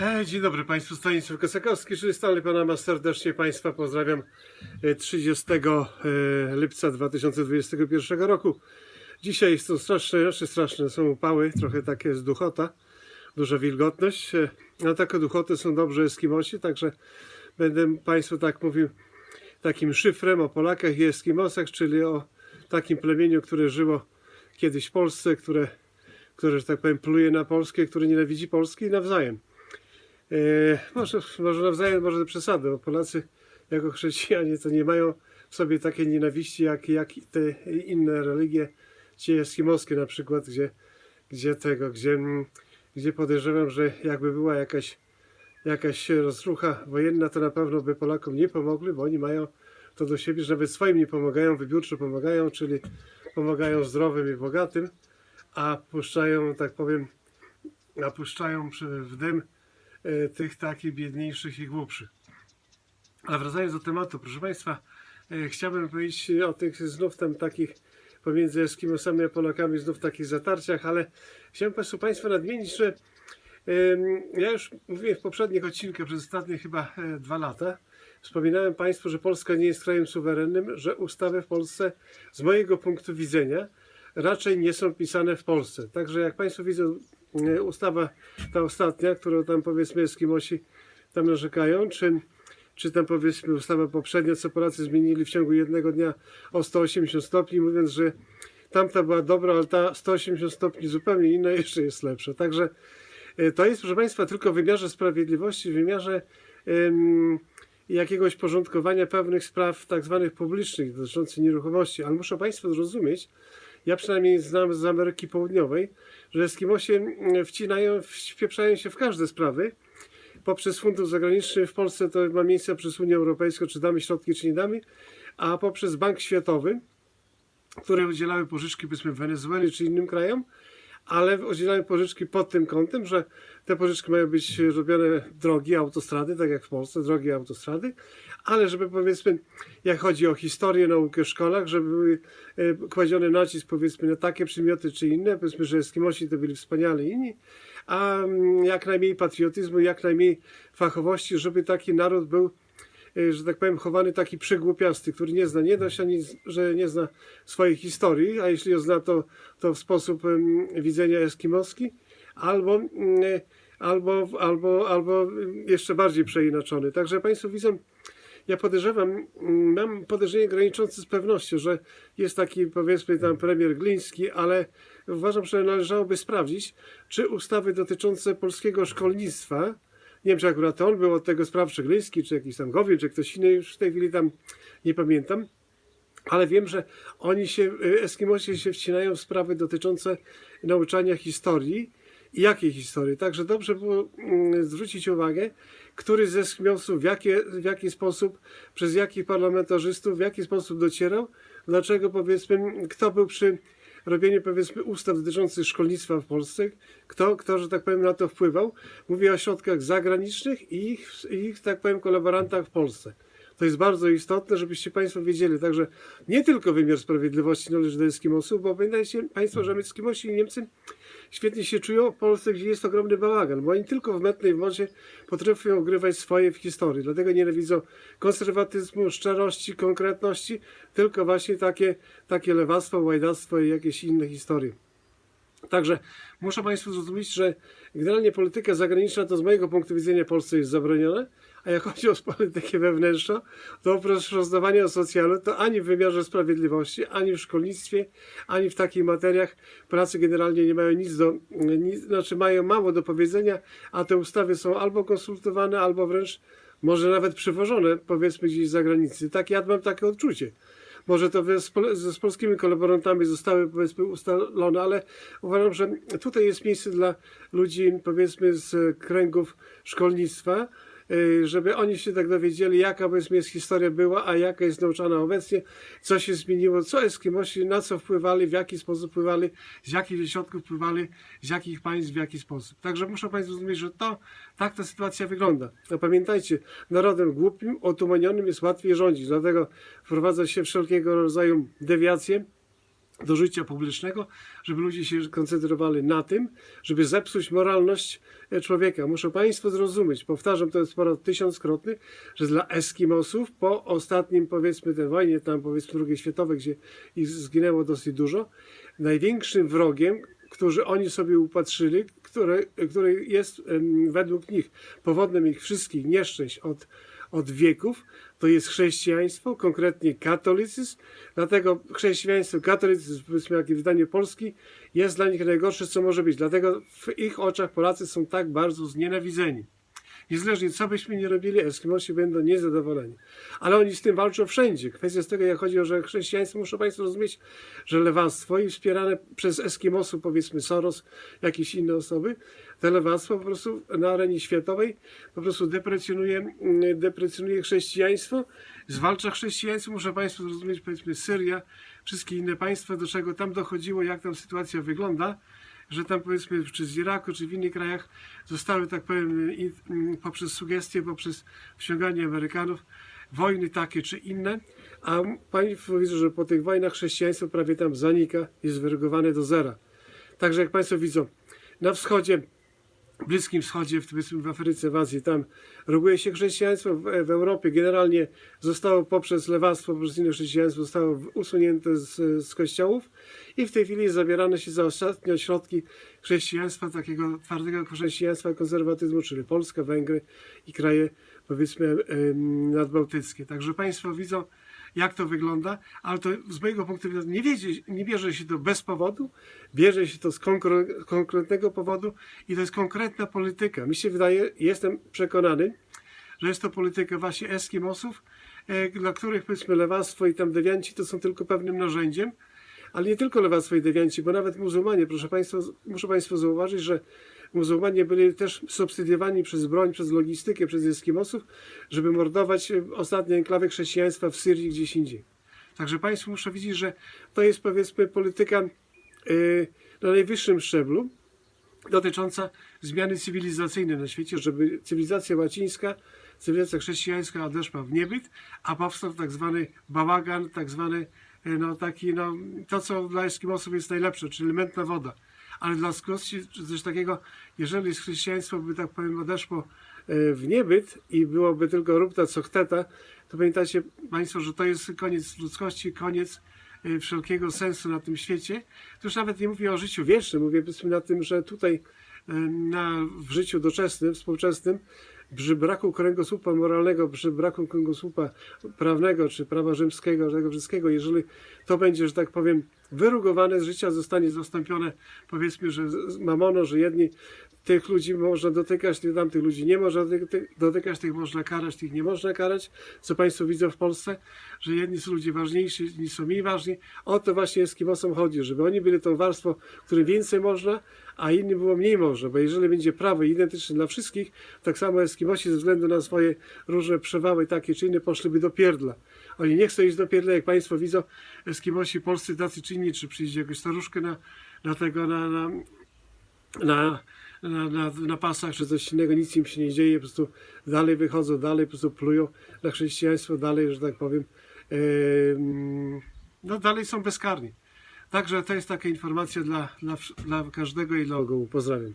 E, Dzień dobry Państwu, Stanisław Kosakowski, czyli Stanley Panama. Serdecznie Państwa pozdrawiam e, 30 e, lipca 2021 roku. Dzisiaj są straszne, znaczy straszne, są upały, trochę takie jest duchota, duża wilgotność. E, Na taką duchotę są dobrze Eskimosi, także będę Państwu tak mówił takim szyfrem o Polakach i Eskimosach, czyli o takim plemieniu, które żyło kiedyś w Polsce, które, które że tak powiem, pluje na Polskę, które nienawidzi Polski nawzajem. E, może, może nawzajem, może to przesady, bo Polacy jako chrześcijanie to nie mają w sobie takiej nienawiści jak, jak te inne religie, ci eskimoskie na przykład, gdzie, gdzie tego, gdzie, gdzie podejrzewam, że jakby była jakaś, jakaś rozrucha wojenna, to na pewno by Polakom nie pomogli, bo oni mają to do siebie, że nawet swoim nie pomagają, wybiórczo pomagają, czyli pomagają zdrowym i bogatym, a puszczają, tak powiem, a puszczają w dym tych takich biedniejszych i głupszych. Ale wracając do tematu, proszę Państwa, e, chciałbym powiedzieć o tych znów tam takich pomiędzy Eskimosami a Polakami znów takich zatarciach, ale chciałem Państwu, Państwu nadmienić, że ja już mówiłem w poprzednich odcinkach przez ostatnie chyba e, dwa lata, wspominałem Państwu, że Polska nie jest krajem suwerennym, że ustawy w Polsce z mojego punktu widzenia raczej nie są pisane w Polsce. Także jak Państwo widzą, e, ustawa ta ostatnia, którą tam powiedzmy Eskimosi tam narzekają, czy, czy tam powiedzmy ustawa poprzednia, co Polacy zmienili w ciągu jednego dnia o 180 stopni, mówiąc, że tamta była dobra, ale ta 180 stopni zupełnie inna jeszcze jest lepsza. Także e, to jest, proszę Państwa, tylko w wymiarze sprawiedliwości, w wymiarze em, jakiegoś porządkowania pewnych spraw tak zwanych publicznych dotyczących nieruchomości. Ale muszę Państwo zrozumieć, ja przynajmniej znam z Ameryki Południowej, że Eskimosie mm, wcinają, wpieprzają się w każde sprawy poprzez fundusz zagraniczny. W Polsce to ma miejsce przez Unię Europejską, czy damy środki, czy nie damy, a poprzez Bank Światowy, które udzielały pożyczki powiedzmy Wenezueli czy innym krajom, ale udzielają pożyczki pod tym kątem, że te pożyczki mają być robione drogi, autostrady, tak jak w Polsce, drogi autostrady, ale żeby powiedzmy, jak chodzi o historię, naukę w szkołach, żeby były e, kładziony nacisk powiedzmy na takie przedmioty czy inne, powiedzmy, że Eskimosi to byli wspaniali inni, a mm, jak najmniej patriotyzmu, jak najmniej fachowości, żeby taki naród był że tak powiem, chowany taki przygłupiasty, który nie zna nie dość, ani że nie zna swojej historii, a jeśli ją zna, to, to w sposób widzenia eskimoski, albo, mm, albo, albo, albo jeszcze bardziej przeinaczony. Także Państwo widzą, ja podejrzewam, mm, mam podejrzenie graniczące z pewnością, że jest taki powiedzmy tam premier Gliński, ale uważam, że należałoby sprawdzić, czy ustawy dotyczące polskiego szkolnictwa, nie wiem, czy akurat on był od tego sprawczy Gliński, czy jakiś tam Gowin, czy ktoś inny, już w tej chwili tam nie pamiętam, ale wiem, że oni się, y, Eskimosi się wcinają w sprawy dotyczące nauczania historii. I jakiej historii. Także dobrze było mm, zwrócić uwagę, który ze Eskimosów, w, jakie, w jaki sposób, przez jakich parlamentarzystów, w jaki sposób docierał, dlaczego powiedzmy, kto był przy robieniu powiedzmy ustaw dotyczących szkolnictwa w Polsce, kto, kto, że tak powiem, na to wpływał. Mówię o środkach zagranicznych i ich, ich tak powiem, kolaborantach w Polsce. To jest bardzo istotne, żebyście Państwo wiedzieli. Także nie tylko wymiar sprawiedliwości należy do Eskimosów, bo pamiętajcie Państwo, że Eskimosi i Niemcy świetnie się czują w Polsce, gdzie jest ogromny bałagan, bo oni tylko w metnej wodzie potrafią ogrywać swoje w historii. Dlatego nienawidzą konserwatyzmu, szczerości, konkretności, tylko właśnie takie, takie lewactwo, łajdactwo i jakieś inne historie. Także muszę Państwu zrozumieć, że generalnie polityka zagraniczna to z mojego punktu widzenia Polsce jest zabroniona, a jak chodzi o politykę wewnętrzną, to oprócz rozdawania socjalu, to ani w wymiarze sprawiedliwości, ani w szkolnictwie, ani w takich materiach Polacy generalnie nie mają nic do, nic, znaczy mają mało do powiedzenia, a te ustawy są albo konsultowane, albo wręcz może nawet przywożone, powiedzmy gdzieś z zagranicy. Tak, ja mam takie odczucie. Może to z, z, polskimi kolaborantami zostały powiedzmy ustalone, ale uważam, że tutaj jest miejsce dla ludzi powiedzmy z kręgów szkolnictwa, żeby oni się tak dowiedzieli, jaka powiedzmy jest historia była, a jaka jest nauczana obecnie, co się zmieniło, co Eskimosi, na co wpływali, w jaki sposób wpływali, z jakich środków wpływali, z jakich państw, w jaki sposób. Także muszą Państwo zrozumieć, że to, tak ta sytuacja wygląda. A pamiętajcie, narodem głupim, otumanionym jest łatwiej rządzić, dlatego wprowadza się wszelkiego rodzaju dewiacje, do życia publicznego, żeby ludzie się koncentrowali na tym, żeby zepsuć moralność e, człowieka. Muszą Państwo zrozumieć, powtarzam to jest po raz tysiąckrotny, że dla Eskimosów po ostatnim, powiedzmy, tej wojnie, tam powiedzmy II światowej, gdzie ich zginęło dosyć dużo, największym wrogiem, którzy oni sobie upatrzyli, który, który jest według nich powodem ich wszystkich nieszczęść od, od wieków, to jest chrześcijaństwo, konkretnie katolicyzm. Dlatego chrześcijaństwo, katolicyzm, powiedzmy jak i wydanie Polski, jest dla nich najgorsze, co może być. Dlatego w ich oczach Polacy są tak bardzo znienawidzeni. Niezależnie co byśmy nie robili, Eskimosi będą niezadowoleni. Ale oni z tym walczą wszędzie. Kwestia z tego, jak chodzi o że chrześcijaństwo, muszą Państwo rozumieć, że lewactwo i wspierane przez Eskimosów, powiedzmy Soros, jakieś inne osoby, te lewactwo po prostu na arenie światowej po prostu deprecjonuje, mm, deprecjonuje chrześcijaństwo, zwalcza chrześcijaństwo. Muszę Państwo zrozumieć, powiedzmy Syria, wszystkie inne państwa, do czego tam dochodziło, jak tam sytuacja wygląda że tam powiedzmy czy z Iraku, czy w innych krajach zostały, tak powiem, mm, poprzez sugestie, poprzez wciąganie Amerykanów, wojny takie czy inne, a Państwo widzą, że po tych wojnach chrześcijaństwo prawie tam zanika, jest wyrugowane do zera. Także jak Państwo widzą, na wschodzie, Bliskim Wschodzie, w, w Afryce, w Azji, tam ruguje się chrześcijaństwo, w, w Europie generalnie zostało poprzez lewactwo, poprzez inne chrześcijaństwo zostało usunięte z, z kościołów i w tej chwili zabierane się za ostatnie środki chrześcijaństwa, takiego twardego chrześcijaństwa konserwatyzmu, czyli Polska, Węgry i kraje powiedzmy nadbałtyckie. Także Państwo widzą, jak to wygląda, ale to z mojego punktu widzenia nie, wiedzie, nie bierze się to bez powodu, bierze się to z konkre- konkretnego powodu i to jest konkretna polityka. Mi się wydaje, jestem przekonany, że jest to polityka właśnie Eskimosów, e, dla których powiedzmy lewactwo i tam dewianci to są tylko pewnym narzędziem, ale nie tylko lewactwo i dewianci, bo nawet muzułmanie, proszę Państwa, muszę Państwu zauważyć, że muzułmanie byli też subsydiowani przez broń, przez logistykę, przez Eskimosów, żeby mordować e, ostatnie enklawy chrześcijaństwa w Syrii gdzieś indziej. Także Państwo muszą widzieć, że to jest powiedzmy polityka yy, na najwyższym szczeblu dotycząca zmiany cywilizacyjnej na świecie, żeby cywilizacja łacińska, cywilizacja chrześcijańska odeszła w niebyt, a powstał tak zwany bałagan, tak zwany e, no taki, no to co dla Eskimosów jest najlepsze, czyli mętna woda. Ale dla Skosji coś takiego, jeżeli chrześcijaństwo by tak powiem odeszło e, w niebyt i byłoby tylko rupta co chteta, to pamiętacie Państwo, że to jest koniec ludzkości, koniec e, wszelkiego sensu na tym świecie. To już nawet nie mówię o życiu wiecznym, mówię powiedzmy na tym, że tutaj e, na, w życiu doczesnym, współczesnym, przy braku kręgosłupa moralnego, przy braku kręgosłupa prawnego, czy prawa rzymskiego, tego wszystkiego, jeżeli to będzie, że tak powiem, wyrugowane z życia, zostanie zastąpione, powiedzmy, że mamono, że jedni tych ludzi można dotykać, tych tamtych ludzi nie można doty- ty- dotykać, tych można karać, tych nie można karać, co Państwo widzą w Polsce, że jedni są ludzie ważniejsi, inni są mniej ważni. O to właśnie Eskimosom chodzi, żeby oni byli tą warstwą, którym więcej można, a innym było mniej można, bo jeżeli będzie prawo identyczne dla wszystkich, tak samo Eskimosi ze względu na swoje różne przewały takie czy inne poszliby do pierdla. Oni nie chcą iść do pierdla, jak Państwo widzą, Eskimosi polscy tacy czy inni, czy przyjdzie jakaś staruszkę na, na tego, na, na, na, na, na, na pasach, czy coś innego, nic im się nie dzieje, po prostu dalej wychodzą, dalej po prostu plują na chrześcijaństwo, dalej, że tak powiem, em, no dalej są bezkarni. Także to jest taka informacja dla, dla, dla każdego i dla ogółu. Pozdrawiam.